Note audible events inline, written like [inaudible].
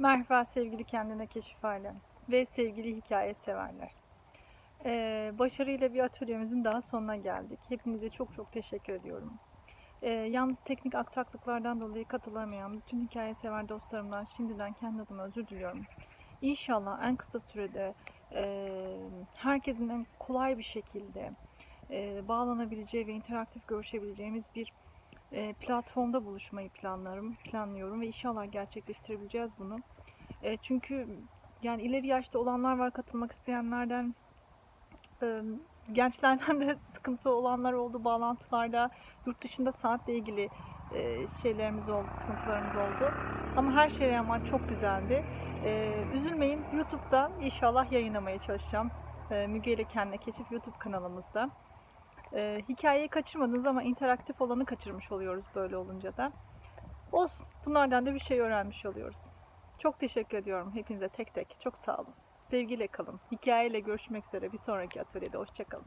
Merhaba sevgili kendine keşif alem ve sevgili hikaye severler. Ee, başarıyla bir atölyemizin daha sonuna geldik. Hepinize çok çok teşekkür ediyorum. Ee, yalnız teknik aksaklıklardan dolayı katılamayan bütün hikaye sever dostlarımdan şimdiden kendi adıma özür diliyorum. İnşallah en kısa sürede e, herkesin en kolay bir şekilde e, bağlanabileceği ve interaktif görüşebileceğimiz bir platformda buluşmayı planlarım, planlıyorum ve inşallah gerçekleştirebileceğiz bunu. E, çünkü yani ileri yaşta olanlar var katılmak isteyenlerden gençlerden de [laughs] sıkıntı olanlar oldu bağlantılarda yurt dışında saatle ilgili e, şeylerimiz oldu, sıkıntılarımız oldu. Ama her şeye rağmen çok güzeldi. E, üzülmeyin YouTube'da inşallah yayınlamaya çalışacağım. Müge ile Kendine Keşif YouTube kanalımızda. E, hikayeyi kaçırmadınız ama interaktif olanı kaçırmış oluyoruz böyle olunca da. Olsun. Bunlardan da bir şey öğrenmiş oluyoruz. Çok teşekkür ediyorum hepinize tek tek. Çok sağ olun. Sevgiyle kalın. Hikayeyle görüşmek üzere bir sonraki atölyede. Hoşçakalın.